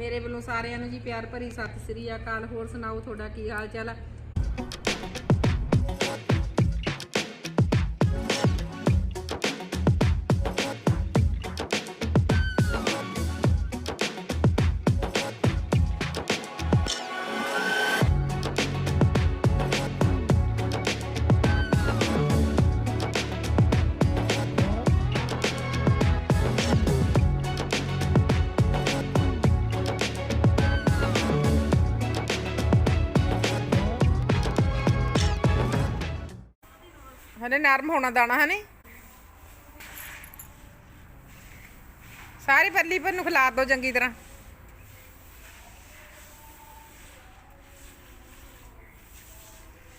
ਮੇਰੇ ਵੱਲੋਂ ਸਾਰਿਆਂ ਨੂੰ ਜੀ ਪਿਆਰ ਭਰੀ ਸਤਿ ਸ੍ਰੀ ਅਕਾਲ। ਹੋਰ ਸੁਣਾਓ, ਤੁਹਾਡਾ ਕੀ ਹਾਲ ਚਾਲ ਆ? ਹਲੇ ਨਰਮ ਹੋਣਾ ਦਾਣਾ, ਹਨੇ? ਸਾਰੀ ਪੱਲੀ ਪਰ ਨੂੰ ਖਿਲਾ ਦੋ ਚੰਗੀ ਤਰ੍ਹਾਂ।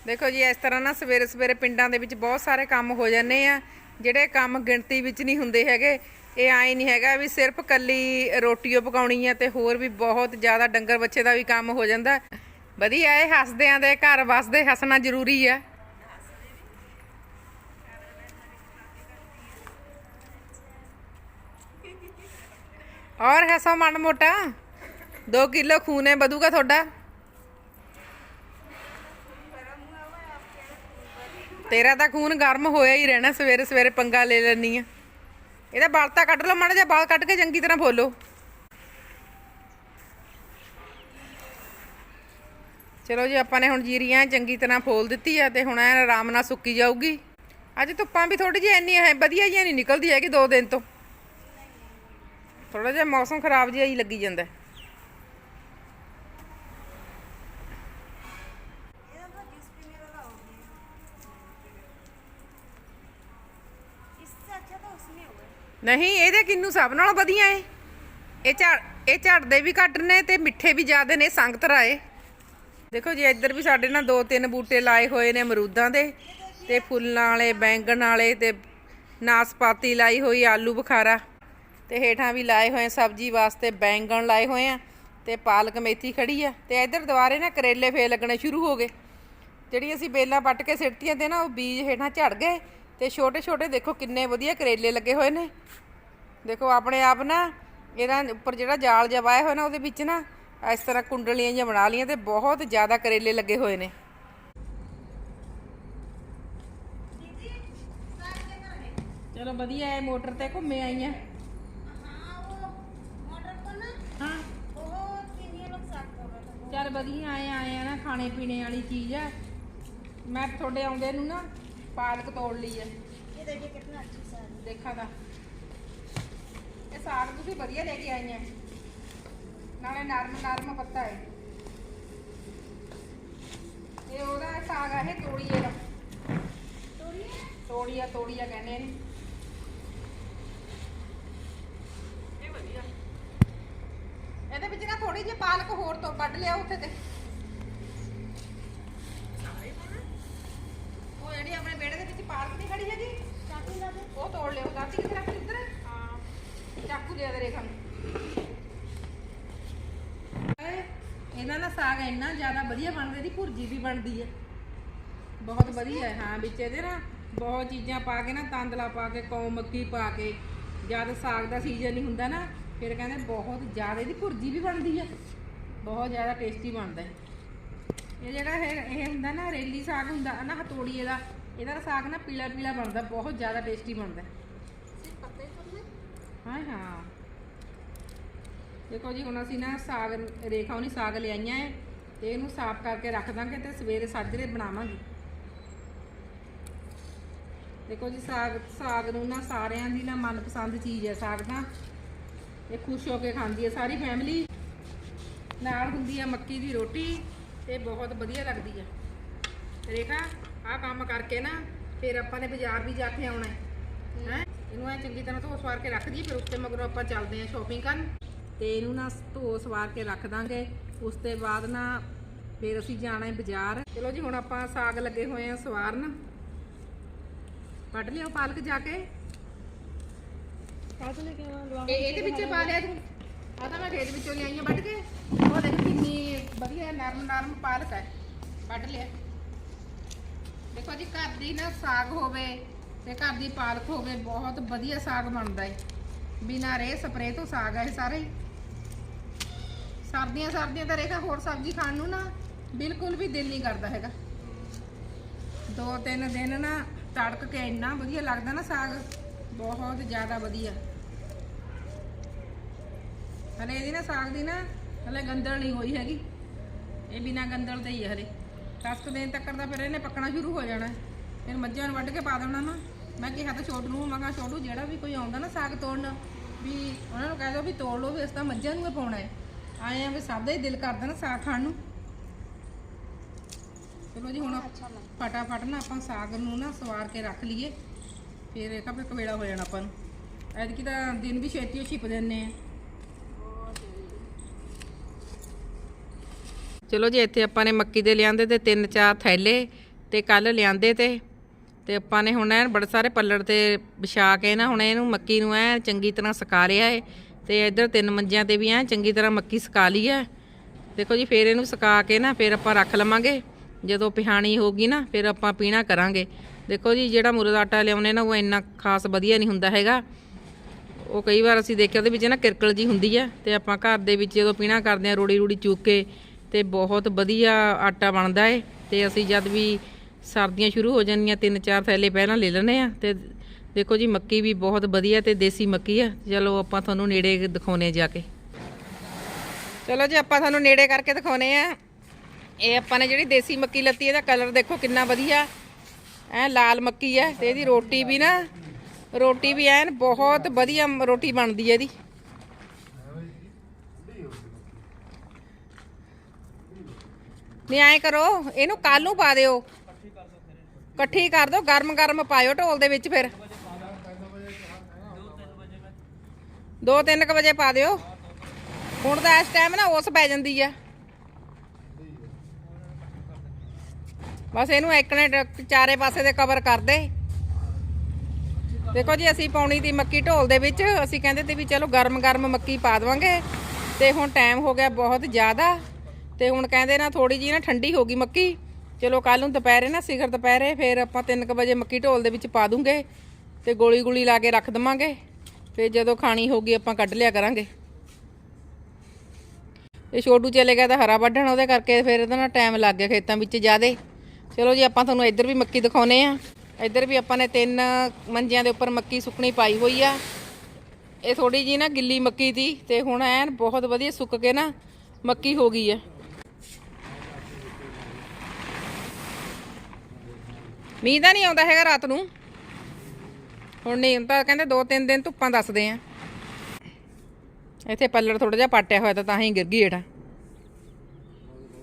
ਦੇਖੋ ਜੀ, ਇਸ ਤਰ੍ਹਾਂ ਨਾ ਸਵੇਰੇ ਸਵੇਰੇ ਪਿੰਡਾਂ ਦੇ ਵਿੱਚ ਬਹੁਤ ਸਾਰੇ ਕੰਮ ਹੋ ਜਾਂਦੇ ਆ, ਜਿਹੜੇ ਕੰਮ ਗਿਣਤੀ ਵਿੱਚ ਨਹੀਂ ਹੁੰਦੇ ਹੈਗੇ। ਇਹ ਆਏ ਨਹੀਂ ਹੈਗਾ ਵੀ ਸਿਰਫ ਕੱਲੀ ਰੋਟੀਓ ਪਕਾਉਣੀ ਆ ਤੇ ਹੋਰ ਵੀ ਬਹੁਤ ਜ਼ਿਆਦਾ ਡੰਗਰ ਬੱਚੇ ਦਾ ਵੀ ਕੰਮ ਹੋ ਜਾਂਦਾ। ਵਧੀਆ, ਇਹ ਹੱਸਦਿਆਂ ਦੇ ਘਰ ਵਸਦੇ ਹੱਸਣਾ ਜ਼ਰੂਰੀ ਆ। और है सौ मन मोटा दो किलो खून है बधूगा थोड़ा ਤੇਰਾ ਤਾਂ ਖੂਨ ਗਰਮ ਹੋਇਆ ਹੀ ਰਹਿਣਾ ਸਵੇਰੇ ਸਵੇਰੇ ਪੰਗਾ ਲੈ ਲੈਣੀ ਆ ਇਹਦਾ ਵਾਲ ਤਾਂ ਕੱਢ ਲਓ ਮਾੜਾ ਜਿਹਾ ਵਾਲ ਕੱਢ ਕੇ ਚੰਗੀ ਤਰ੍ਹਾਂ ਫੋਲੋ ਚਲੋ ਜੀ ਆਪਾਂ ਨੇ ਹੁਣ ਜੀਰੀਆਂ ਚੰਗੀ ਤਰ੍ਹਾਂ ਫੋਲ ਦਿੱਤੀ ਆ ਤੇ ਹੁਣ ਐਨ ਆਰਾਮ ਨਾਲ ਸੁੱਕੀ ਜਾਊਗੀ ਅੱਜ ਧੁੱਪਾਂ ਵੀ ਥੋੜੀ ਜਿਹੀ ਇੰਨੀ ਹੈ ਵਧੀਆ ਜਿਹੀਆਂ ਨਹੀਂ ਨਿਕਲਦੀ ਹੈਗੀ ਦੋ ਦਿਨ ਤੋਂ ਥੋੜਾ ਜਿਹਾ ਮੌਸਮ ਖਰਾਬ ਜਿਹਾ ਹੀ ਲੱਗੀ ਜਾਂਦਾ। ਨਹੀਂ, ਇਹਦੇ ਕਿੰਨੂ ਸਭ ਨਾਲੋਂ ਵਧੀਆ ਏ। ਇਹ ਝੜ, ਇਹ ਝੜਦੇ ਵੀ ਘੱਟ ਨੇ ਤੇ ਮਿੱਠੇ ਵੀ ਜ਼ਿਆਦਾ ਨੇ, ਸੰਗਤ ਰਾਏ। ਦੇਖੋ ਜੀ, ਇੱਧਰ ਵੀ ਸਾਡੇ ਨਾਲ ਦੋ ਤਿੰਨ ਬੂਟੇ ਲਾਏ ਹੋਏ ਨੇ ਮਰੂਦਾਂ ਦੇ ਤੇ ਫੁੱਲਾਂ ਵਾਲੇ, ਬੈਂਗਣ ਵਾਲੇ ਤੇ ਨਾਸਪਾਤੀ ਲਾਈ ਹੋਈ ਆਲੂ ਬੁਖਾਰਾ। ਤੇ ਹੇਠਾਂ ਵੀ ਲਾਏ ਹੋਏ ਸਬਜ਼ੀ ਵਾਸਤੇ ਬੈਂਗਣ ਲਾਏ ਹੋਏ ਆ ਤੇ ਪਾਲਕ ਮੇਥੀ ਖੜੀ ਆ ਤੇ ਇੱਧਰ ਦੁਬਾਰੇ ਨਾ ਕਰੇਲੇ ਫੇਰ ਲੱਗਣੇ ਸ਼ੁਰੂ ਹੋ ਗਏ। ਜਿਹੜੀ ਅਸੀਂ ਬੇਲਾਂ ਪੱਟ ਕੇ ਸਿੱਟਤੀਆਂ ਤੇ ਨਾ ਉਹ ਬੀਜ ਹੇਠਾਂ ਝੜ ਗਏ ਤੇ ਛੋਟੇ ਛੋਟੇ ਦੇਖੋ ਕਿੰਨੇ ਵਧੀਆ ਕਰੇਲੇ ਲੱਗੇ ਹੋਏ ਨੇ। ਦੇਖੋ ਆਪਣੇ ਆਪ ਨਾ ਇਹਦਾ ਉੱਪਰ ਜਿਹੜਾ ਜਾਲ ਜਵਾਇਆ ਹੋਇਆ ਨਾ ਉਹਦੇ ਵਿੱਚ ਨਾ ਇਸ ਤਰ੍ਹਾਂ ਕੁੰਡਲੀਆਂ ਜਿਹੀਆਂ ਬਣਾ ਲਈਆਂ ਤੇ ਬਹੁਤ ਜ਼ਿਆਦਾ ਕਰੇਲੇ ਲੱਗੇ ਹੋਏ ਨੇ। ਚਲੋ ਵਧੀਆ ਹੈ ਮੋਟਰ ਤੇ ਘੁੰਮੇ ਆਈਆਂ ਵਧੀਆ ਆਏ ਆਏ ਆ ਨਾ ਖਾਣੇ ਪੀਣੇ ਵਾਲੀ ਚੀਜ਼ ਆ ਮੈਂ ਤੁਹਾਡੇ ਆਉਂਦੇ ਨੂੰ ਨਾ ਪਾਲਕ ਤੋੜ ਲਈ ਆ ये देखिए कितना अच्छी सा है ਦੇਖਾ ਤਾਂ ਇਹ ਸਾਗ ਤੁਸੀਂ ਵਧੀਆ ਲੈ ਕੇ ਆਈਆਂ ਨਾਲੇ ਨਰਮ ਨਰਮ ਪੱਤਾ ਹੈ ਇਹ ਉਹਦਾ ਸਾਗ ਆ ਇਹ ਤੋੜੀਏ ਦਾ तोड़िए ਤੋੜੀਆ ਤੋੜੀਆ ਕਹਿੰਦੇ ਨੇ ਥੋੜੀ ਜਿਹੀ ਪਾਲਕ ਹੋਰ ਤੋਂ ਵੱਢ ਲਿਆ ਉੱਥੇ ਤੇ। ਇਹਨਾਂ ਦਾ ਸਾਗ ਇੰਨਾ ਜ਼ਿਆਦਾ ਵਧੀਆ ਬਣਦਾ ਇਹਦੀ ਭੁਰਜੀ ਵੀ ਬਣਦੀ ਹੈ। ਬਹੁਤ ਵਧੀਆ ਹੈ। ਹਾਂ ਵਿੱਚ ਇਹਦੇ ਨਾ ਬਹੁਤ ਚੀਜ਼ਾਂ ਪਾ ਕੇ ਨਾ ਤੰਦਲਾ ਪਾ ਕੇ ਕੌਮ ਮੱਕੀ ਪਾ ਕੇ ਜਦ ਸਾਗ ਦਾ ਸੀਜ਼ਨ ਹੀ ਹੁੰਦਾ ਨਾ ਫਿਰ ਕਹਿੰਦੇ ਬਹੁਤ ਜ਼ਿਆਦਾ ਇਹਦੀ ਭੁਰਜੀ ਵੀ ਬਣਦੀ ਆ। ਬਹੁਤ ਜ਼ਿਆਦਾ ਟੇਸਟੀ ਬਣਦਾ ਹੈ ਇਹ ਜਿਹੜਾ ਇਹ ਇਹ ਹੁੰਦਾ ਨਾ ਰੇਲੀ ਸਾਗ ਹੁੰਦਾ ਨਾ ਹਤੋੜੀਏ ਦਾ ਇਹਦਾ ਸਾਗ ਨਾ ਪੀਲਾ ਪੀਲਾ ਬਣਦਾ ਬਹੁਤ ਜ਼ਿਆਦਾ ਟੇਸਟੀ ਬਣਦਾ। ਹਾਂ ਹਾਂ। ਦੇਖੋ ਜੀ ਹੁਣ ਅਸੀਂ ਨਾ ਸਾਗ ਰੇਖਾ ਉਹਨੀ ਸਾਗ ਲਿਆਈਆਂ ਹੈ ਤੇ ਇਹਨੂੰ ਸਾਫ਼ ਕਰਕੇ ਰੱਖ ਦਾਂਗੇ ਤੇ ਸਵੇਰੇ ਸਾਜਰੇ ਬਣਾਵਾਂਗੇ। ਦੇਖੋ ਜੀ ਸਾਗ ਸਾਗ ਨੂੰ ਨਾ ਸਾਰਿਆਂ ਦੀ ਨਾ ਮਨਪਸੰਦ ਚੀਜ਼ ਹੈ ਸਾਗ ਤਾਂ। ਇਹ ਖੁਸ਼ ਹੋ ਕੇ ਖਾਂਦੀ ਹੈ, ਸਾਰੀ ਫੈਮਿਲੀ ਨਾਲ ਹੁੰਦੀ ਹੈ ਮੱਕੀ ਦੀ ਰੋਟੀ ਤੇ ਬਹੁਤ ਵਧੀਆ ਲੱਗਦੀ ਹੈ। ਰੇਖਾ, ਆਹ ਕੰਮ ਕਰਕੇ ਨਾ ਫਿਰ ਆਪਾਂ ਨੇ ਬਾਜ਼ਾਰ ਵੀ ਜਾ ਕੇ ਆਉਣਾ ਹੈ। ਹੈਂ? ਇਹਨੂੰ ਐ ਚੰਗੀ ਤਰ੍ਹਾਂ ਧੋ ਸਵਾਰ ਕੇ ਰੱਖ ਜੀ ਫਿਰ ਉੱਤੇ ਮਗਰੋਂ ਆਪਾਂ ਚੱਲਦੇ ਹਾਂ ਸ਼ਾਪਿੰਗ ਕਰਨ। ਤੇ ਇਹਨੂੰ ਨਾ ਧੋ ਸਵਾਰ ਕੇ ਰੱਖ ਦਾਂਗੇ। ਉਸ ਤੋਂ ਬਾਅਦ ਨਾ ਫਿਰ ਅਸੀਂ ਜਾਣਾ ਹੈ ਬਾਜ਼ਾਰ। ਚਲੋ ਜੀ, ਹੁਣ ਆਪਾਂ ਸਾਗ ਲੱਗੇ ਹੋਏ ਆ ਸਵਾਰਨ। ਕੱਢ ਲਿਓ ਪਾਲਕ ਜਾ ਕੇ। ਕਾਹ ਤੋਂ ਲੈ ਕੇ ਆਵਾਂ ਦਵਾ ਇਹ ਇਹਦੇ ਵਿੱਚੇ ਪਾ ਲਿਆ ਤੂੰ। ਆ ਤਾਂ ਮੈਂ ਖੇਤ ਵਿੱਚੋਂ ਲਿਆਈ ਆ ਵੱਢ ਕੇ ਸਾਗ ਹੈ ਸਾਰੇ। ਸਰਦੀਆਂ ਸਰਦੀਆਂ ਤਾਂ ਰੇਖਾ ਹੋਰ ਸਬਜ਼ੀ ਖਾਣ ਨੂੰ ਨਾ ਬਿਲਕੁਲ ਵੀ ਦਿਲ ਨਹੀਂ ਕਰਦਾ ਹੈਗਾ। ਦੋ ਤਿੰਨ ਦਿਨ ਨਾ ਤੜਕ ਕੇ ਇੰਨਾ ਵਧੀਆ ਲੱਗਦਾ ਨਾ ਸਾਗ। ਬਹੁਤ ਜ਼ਿਆਦਾ ਵਧੀਆ। ਹਲੇ ਇਹਦੀ ਨਾ ਸਾਗ ਦੀ ਨਾ ਹਲੇ ਗੰਦਲ ਨਹੀਂ ਹੋਈ ਹੈਗੀ। ਇਹ ਬਿਨਾ ਗੰਦਲ ਤੇ ਹੀ ਹੈ ਹਲੇ। 10 ਕੁ ਦਿਨ ਤੱਕ ਦਾ ਫਿਰ ਇਹਨੇ ਪੱਕਣਾ ਸ਼ੁਰੂ ਹੋ ਜਾਣਾ। ਫਿਰ ਮੱਝਾਂ ਨੂੰ ਵੱਢ ਕੇ ਪਾ ਦੇਣਾ ਨਾ। ਮੈਂ ਕਿਹਾ ਤਾਂ ਛੋਟੂ ਨੂੰ, ਮੈਂ ਛੋਟੂ ਜਿਹੜਾ ਵੀ ਕੋਈ ਆਉਂਦਾ ਨਾ ਸਾਗ ਤੋੜਨ, ਵੀ ਉਹਨਾਂ ਨੂੰ ਕਹਿ ਦਿਓ ਵੀ ਤੋੜ ਲਓ ਵੀ ਇਸ ਤਾਂ ਮੱਝਾਂ ਨੂੰ ਹੀ ਪਾਉਣਾ ਹੈ। ਆਏ ਆ ਵੀ ਸਭ ਦਾ ਹੀ ਦਿਲ ਕਰਦਾ ਨਾ ਸਾਗ ਖਾਣ ਨੂੰ। ਚਲੋ ਜੀ ਹੁਣ ਫਟਾਫਟ ਨਾ ਆਪਾਂ ਸਾਗ ਨੂੰ ਨਾ ਸਵਾਰ ਕੇ ਰੱਖ ਲਈਏ। ਫਿਰ ਇਹ ਤਾਂ ਕਵੇਲਾ ਹੋ ਜਾਣਾ ਆਪਾਂ ਨੂੰ। ਐਤਕੀ ਤਾਂ ਦਿਨ ਵੀ ਛੇਤੀ ਛਿਪ ਜਾਂਦੇ ਆ। ਚਲੋ ਜੀ, ਇੱਥੇ ਆਪਾਂ ਨੇ ਮੱਕੀ ਦੇ ਲਿਆਂਦੇ ਤੇ ਤਿੰਨ ਚਾਰ ਥੈਲੇ ਤੇ ਕੱਲ ਲਿਆਂਦੇ ਤੇ ਤੇ ਆਪਾਂ ਨੇ ਹੁਣ ਐਨ ਬੜੇ ਸਾਰੇ ਪੱਲੜ ਤੇ ਵਿਛਾ ਕੇ ਨਾ ਹੁਣ ਇਹਨੂੰ ਮੱਕੀ ਨੂੰ ਐ ਚੰਗੀ ਤਰ੍ਹਾਂ ਸੁਕਾ ਲਿਆ ਏ, ਤੇ ਇੱਧਰ ਤਿੰਨ ਮੰਜਿਆਂ ਤੇ ਵੀ ਐ ਚੰਗੀ ਤਰ੍ਹਾਂ ਮੱਕੀ ਸੁਕਾ ਲਈ ਐ। ਦੇਖੋ ਜੀ, ਫੇਰ ਇਹਨੂੰ ਸੁਕਾ ਕੇ ਨਾ ਫੇਰ ਆਪਾਂ ਰੱਖ ਲਵਾਂਗੇ। ਜਦੋਂ ਪਿਹਾਣੀ ਹੋਗੀ ਨਾ, ਫਿਰ ਆਪਾਂ ਪੀਣਾ ਕਰਾਂਗੇ। ਦੇਖੋ ਜੀ, ਜਿਹੜਾ ਮੁਰਦ ਆਟਾ ਲਿਆਉਨੇ ਨਾ ਉਹ ਇੰਨਾ ਖਾਸ ਵਧੀਆ ਨਹੀਂ ਹੁੰਦਾ ਹੈਗਾ। ਉਹ ਕਈ ਵਾਰ ਅਸੀਂ ਦੇਖਿਆ ਉਹਦੇ ਵਿੱਚ ਨਾ ਕਿਰਕਲ ਜੀ ਹੁੰਦੀ ਆ ਤੇ ਆਪਾਂ ਘਰ ਦੇ ਵਿੱਚ ਜਦੋਂ ਪੀਣਾ ਕਰਦੇ ਆ ਰੋੜੀ ਰੋੜੀ ਚੂਕ ਕੇ ਤੇ ਬਹੁਤ ਵਧੀਆ ਆਟਾ ਬਣਦਾ ਏ ਤੇ ਅਸੀਂ ਜਦ ਵੀ ਸਰਦੀਆਂ ਸ਼ੁਰੂ ਹੋ ਜਾਂਦੀਆਂ, ਤਿੰਨ ਚਾਰ ਥੈਲੇ ਪਹਿਲਾਂ ਲੈ ਲੈਂਦੇ ਆ ਤੇ ਦੇਖੋ ਜੀ ਮੱਕੀ ਵੀ ਬਹੁਤ ਵਧੀਆ ਤੇ ਦੇਸੀ ਮੱਕੀ ਆ। ਚਲੋ ਆਪਾਂ ਤੁਹਾਨੂੰ ਨੇੜੇ ਦਿਖਾਉਨੇ ਆ ਜਾ ਕੇ। ਚਲੋ ਜੀ ਆਪਾਂ ਤੁਹਾਨੂੰ ਨੇੜੇ ਕਰਕੇ ਦਿਖਾਉਨੇ ਆ ਇਹ ਆਪਾਂ ਨੇ ਜਿਹੜੀ ਦੇਸੀ ਮੱਕੀ ਲੱਤੀ, ਇਹਦਾ ਕਲਰ ਦੇਖੋ ਕਿੰਨਾ ਵਧੀਆ। ਐ ਲਾਲ ਮੱਕੀ ਐ ਤੇ ਇਹਦੀ ਰੋਟੀ ਵੀ ਨਾ, ਰੋਟੀ ਵੀ ਐਨ ਬਹੁਤ ਵਧੀਆ ਰੋਟੀ ਬਣਦੀ ਹੈ ਇਹਦੀ। ਨਹੀਂ, ਐਂ ਕਰੋ, ਇਹਨੂੰ ਕੱਲ ਨੂੰ ਪਾ ਦਿਓ। ਇਕੱਠੀ ਕਰ ਦਿਓ ਗਰਮ ਗਰਮ ਪਾਇਓ ਢੋਲ ਦੇ ਵਿੱਚ ਫਿਰ। 2-3 ਕ ਵਜੇ ਪਾ ਦਿਓ। ਹੁਣ ਤਾਂ ਇਸ ਟਾਈਮ ਨਾ ਉਸ ਪੈ ਜਾਂਦੀ ਆ। ਬਸ ਇਹਨੂੰ ਇੱਕ ਨੇ ਚਾਰੇ ਪਾਸੇ ਦੇ ਕਵਰ ਕਰ ਦੇ। ਦੇਖੋ ਜੀ, ਅਸੀਂ ਪਾਉਣੀ ਦੀ ਮੱਕੀ ਢੋਲ ਦੇ ਵਿੱਚ। ਅਸੀਂ ਕਹਿੰਦੇ ਤੇ ਵੀ ਚਲੋ ਗਰਮ ਗਰਮ ਮੱਕੀ ਪਾ ਦਵਾਂਗੇ। ਤੇ ਹੁਣ ਟਾਈਮ ਹੋ ਗਿਆ ਬਹੁਤ ਜ਼ਿਆਦਾ। ਤੇ ਹੁਣ ਕਹਿੰਦੇ ਨਾ ਥੋੜੀ ਜੀ ਨਾ ਠੰਡੀ ਹੋ ਗਈ ਮੱਕੀ। ਚਲੋ ਕੱਲ ਨੂੰ ਦੁਪਹਿਰੇ ਨਾ, ਸਿਖਰ ਦੁਪਹਿਰੇ, ਫਿਰ ਆਪਾਂ 3:00 ਵਜੇ ਮੱਕੀ ਢੋਲ ਦੇ ਵਿੱਚ ਪਾ ਦੂੰਗੇ ਤੇ ਗੋਲੀ ਗੋਲੀ ਲਾ ਕੇ ਰੱਖ ਦਵਾਂਗੇ। ਫਿਰ ਜਦੋਂ ਖਾਣੀ ਹੋਗੀ ਆਪਾਂ ਕੱਢ ਲਿਆ ਕਰਾਂਗੇ। ਇਹ ਛੋਟੂ ਚਲੇ ਗਿਆ ਤਾਂ ਹਰਾ ਵੱਢਣ, ਉਹਦੇ ਕਰਕੇ ਫਿਰ ਇਹਦਾ ਨਾ ਟਾਈਮ ਲੱਗ ਗਿਆ ਖੇਤਾਂ ਵਿੱਚ ਜ਼ਿਆਦੇ। ਚਲੋ ਜੀ, ਆਪਾਂ ਤੁਹਾਨੂੰ ਇੱਧਰ ਵੀ ਮੱਕੀ ਦਿਖਾਉਨੇ ਆ। ਇੱਧਰ ਵੀ ਆਪਾਂ ਨੇ ਤਿੰਨ ਮੰਜਿਆਂ ਦੇ ਉੱਪਰ ਮੱਕੀ ਸੁੱਕਣੀ ਪਾਈ ਹੋਈ ਆ। ਇਹ ਥੋੜੀ ਜੀ ਨਾ ਗਿੱਲੀ ਮੱਕੀ ਦੀ, ਤੇ ਹੁਣ ਐਨ ਬਹੁਤ ਵਧੀਆ ਸੁੱਕ ਕੇ ਨਾ ਮੱਕੀ ਹੋ ਗਈ ਆ। ਮੀਂਹ ਤਾਂ ਨਹੀਂ ਆਉਂਦਾ ਹੈਗਾ ਰਾਤ ਨੂੰ। ਹੁਣ ਨਹੀਂ ਹੁਣ ਤਾਂ ਕਹਿੰਦੇ ਦੋ ਤਿੰਨ ਦਿਨ ਧੁੱਪਾਂ ਦੱਸਦੇ ਆ। ਇੱਥੇ ਪੱਲੜ ਥੋੜਾ ਜਿਹਾ ਪਾਟਿਆ ਹੋਇਆ ਤਾਂ ਤਾਂ ਹੀ ਗਿਰ ਗਈ ਹੇਠਾਂ।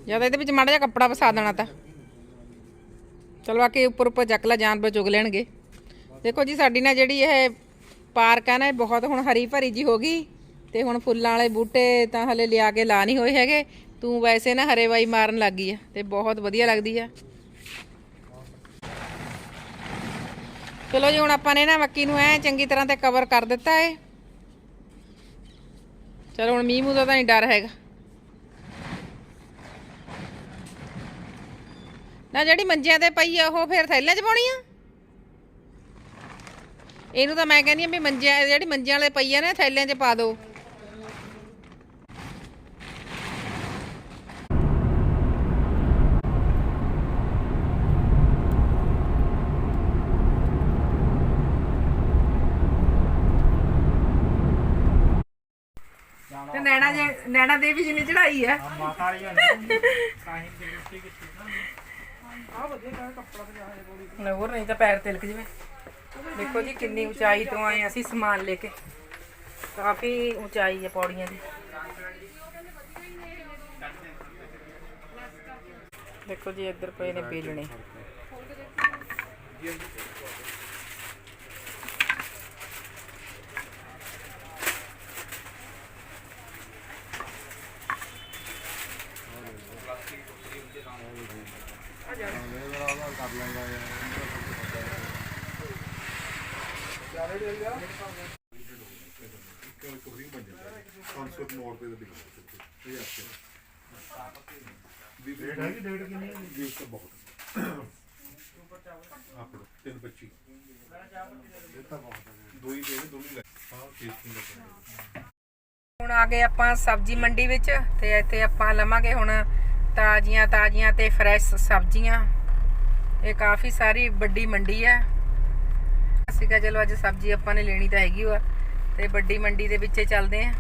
ਜਦ ਇਹਦੇ ਵਿੱਚ ਮਾੜਾ ਜਿਹਾ ਕੱਪੜਾ ਵਸਾ ਦੇਣਾ ਤਾਂ। ਚਲੋ ਆ ਕੇ ਉੱਪਰ ਉੱਪਰ ਚੱਕ ਲੈ ਜਾਨਵਰ ਚੁਗ ਲੈਣਗੇ ਦੇਖੋ ਜੀ, ਸਾਡੀ ਨਾ ਜਿਹੜੀ ਇਹ ਪਾਰਕ ਆ ਨਾ, ਇਹ ਬਹੁਤ ਹੁਣ ਹਰੀ ਭਰੀ ਜੀ ਹੋ ਗਈ। ਤੇ ਹੁਣ ਫੁੱਲਾਂ ਵਾਲੇ ਬੂਟੇ ਤਾਂ ਹਲੇ ਲਿਆ ਕੇ ਲਾ ਨਹੀਂ ਹੋਏ ਹੈਗੇ। ਤੂੰ ਵੈਸੇ ਨਾ ਹਰੇ ਵਾਈ ਮਾਰਨ ਲੱਗੀ ਆ, ਤੇ ਬਹੁਤ ਵਧੀਆ ਲੱਗਦੀ ਆ। ਚਲੋ ਜੀ, ਹੁਣ ਆਪਾਂ ਨੇ ਨਾ ਮੱਕੀ ਨੂੰ ਐ ਚੰਗੀ ਤਰ੍ਹਾਂ ਤੇ ਕਵਰ ਕਰ ਦਿੱਤਾ ਏ। ਚਲੋ ਹੁਣ ਮੀਂਹ ਮੂੰਹ ਦਾ ਤਾਂ ਨਹੀਂ ਡਰ ਹੈਗਾ। ਨਾ ਜਿਹੜੀ ਮੰਜਿਆਂ ਤੇ ਪਈ ਆ, ਉਹ ਫਿਰ ਥੈਲਿਆਂ 'ਚ ਪਾਉਣੀ ਆ? ਇਹਨੂੰ ਤਾਂ ਮੈਂ ਕਹਿੰਦੀ ਆ ਵੀ ਮੰਜਿਆਂ, ਜਿਹੜੀ ਮੰਜਿਆਂ ਵਾਲੇ ਪਈ ਆ ਨਾ, ਥੈਲਿਆਂ 'ਚ ਪਾ ਦਿਓ ਤੇ ਨੈਣਾ ਦੇਵੀ ਜੀ ਨੇ ਚੜਾਈ ਆ ਮਾਤਾ ਵਾਲੀਆਂ ਨੇ ਸਾਈਂ ਦੀ ਰੋਟੀ ਕੀਤੀ ਨਾ ਆ ਵਧੀਆ ਕੱਪੜਾ ਤੇ ਜਾਏ ਬੋਲੀ ਲੈ ਹੋਰ ਨਹੀਂ ਤਾਂ ਪੈਰ ਤਿਲਕ ਜਵੇ। ਦੇਖੋ ਜੀ ਕਿੰਨੀ ਉਚਾਈ ਤੋਂ ਆਏ ਅਸੀਂ ਸਮਾਨ ਲੈ ਕੇ। ਕਾਫੀ ਉਚਾਈ ਹੈ ਪੌੜੀਆਂ ਦੀ। ਦੇਖੋ ਜੀ ਇੱਧਰ ਪਏ ਨੇ ਬੇਲਣੇ ਕਨਸੈਪਟ ਮੋੜ ਤੇ ਦਿਖਾ ਇਹ ਆਪਕੇ ਵੀ ਡੇਢ ਹੈ ਕਿ ਡੇਢ ਕਿੰਨੀ ਹੈ ਵੀ ਤਾਂ ਬਹੁਤ ਆਪੜ ਤਿੰਨ ਇਹ ਤਾਂ ਬਹੁਤ ਹੈ ਦੋ ਹੀ ਦੇ ਦੋ ਹੀ ਲੈ ਹਾਂ ਟੇਸਟੀ ਲੱਗਦਾ ਹੁਣ ਆ ਗਏ ਆਪਾਂ ਸਬਜ਼ੀ ਮੰਡੀ ਵਿੱਚ ਤੇ ਇੱਥੇ ਆਪਾਂ ਲਵਾਂਗੇ ਹੁਣ ਤਾਜ਼ੀਆਂ ਤਾਜ਼ੀਆਂ ਤੇ ਫਰੈਸ਼ ਸਬਜ਼ੀਆਂ। ਇਹ ਕਾਫੀ ਸਾਰੀ ਵੱਡੀ ਮੰਡੀ ਹੈ। ਅਸੀਂ ਕਿਹਾ ਚਲੋ ਅੱਜ ਸਬਜ਼ੀ ਆਪਾਂ ਨੇ ਲੈਣੀ ਤਾਂ ਹੈਗੀ ਵਾ ਤੇ ਵੱਡੀ ਮੰਡੀ ਦੇ ਵਿੱਚੇ ਚੱਲਦੇ ਆਂ।